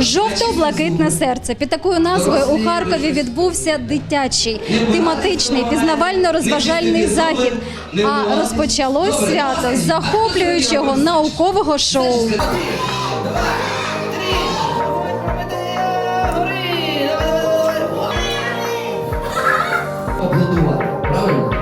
Жовто-блакитне серце під такою назвою у Харкові відбувся дитячий тематичний пізнавально-розважальний захід. А розпочалось свято захоплюючого наукового шоу. Аплодувати, правильно?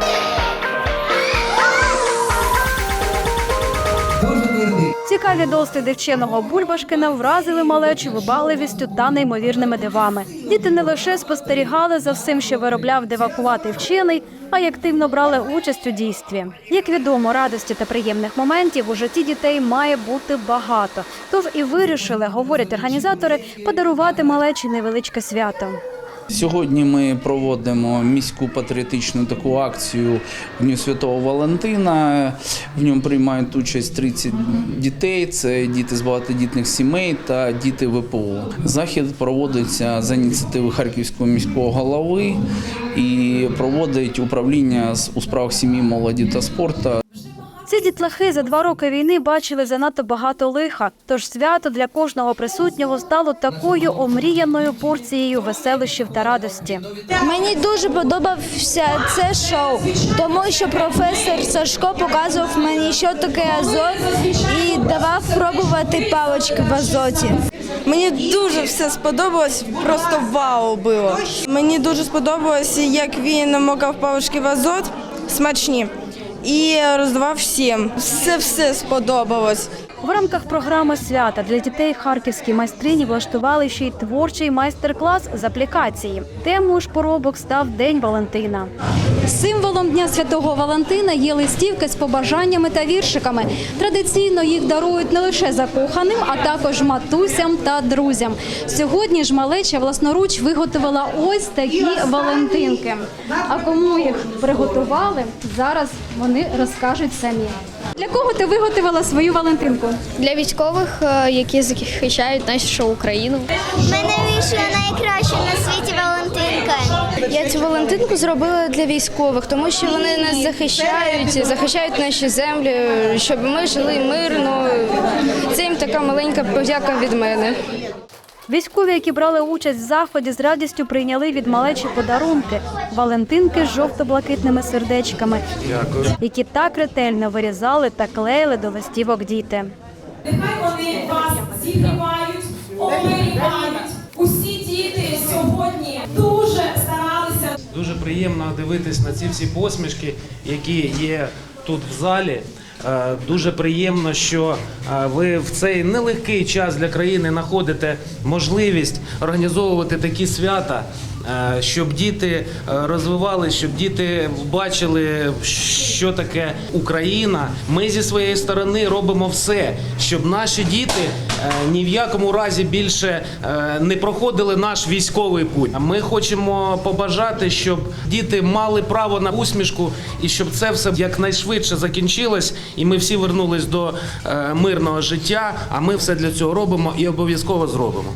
Цікаві досліди вченого Бульбашкина вразили малечу вибагливістю та неймовірними дивами. Діти не лише спостерігали за всім, що виробляв дивакуватий вчений, а й активно брали участь у дійстві. Як відомо, радості та приємних моментів у житті дітей має бути багато. Тож і вирішили, говорять організатори, подарувати малечі невеличке свято. Сьогодні ми проводимо міську патріотичну таку акцію Дню Святого Валентина. В ньому приймають участь 30 дітей. Це діти з багатодітних сімей та діти ВПО. Захід проводиться за ініціативи Харківського міського голови і проводить управління у справах сім'ї, молоді та спорту. Дітлахи за два роки війни бачили занадто багато лиха. Тож свято для кожного присутнього стало такою омріяною порцією веселощів та радості. Мені дуже подобався це шоу, тому що професор Сашко показував мені, що таке азот, і давав пробувати палички в азоті. Мені дуже все сподобалось, просто вау було. Мені дуже сподобалось, як він макав палички в азот, смачні, і роздавав всім. Все все сподобалось. В рамках програми свята для дітей харківські майстрині влаштували ще й творчий майстер-клас з аплікації. Темою ж поробок став День Валентина. Символом Дня Святого Валентина є листівки з побажаннями та віршиками. Традиційно їх дарують не лише закоханим, а також матусям та друзям. Сьогодні ж малеча власноруч виготовила ось такі Валентинки. А кому їх приготували, зараз вони розкажуть самі. Для кого ти виготовила свою Валентинку? для військових, е, які захищають нашу Україну. Мене вийшла найкраща на світі Валентинка. Я цю Валентинку зробила для військових, тому що вони нас захищають, захищають наші землі, щоб ми жили мирно. Це їм така маленька подяка від мене. Військові, які брали участь в заході, з радістю прийняли від малечі подарунки Валентинки з жовто-блакитними сердечками, які так ретельно вирізали та клеїли до листівок діти. Нехай вони вас зігрівають, оберігають. Усі діти сьогодні дуже старалися Дуже приємно дивитись на ці всі посмішки, які є тут в залі. Е, Дуже приємно, що е, ви в цей нелегкий час для країни знаходите можливість організовувати такі свята, щоб діти е, розвивали, щоб діти бачили, що таке Україна. Ми зі своєї сторони робимо все, щоб наші діти е, ні в якому разі більше е, не проходили наш військовий путь. Ми хочемо побажати, щоб діти мали право на усмішку і щоб це все якнайшвидше закінчилось, і ми всі вернулись до е, мирного життя. А ми все для цього робимо і обов'язково зробимо.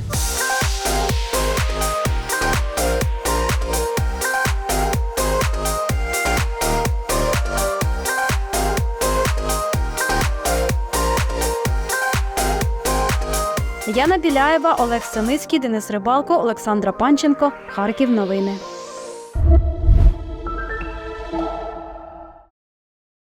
Яна Біляєва, Олег Саницький, Денис Рибалко, Олександра Панченко. Харків. Новини.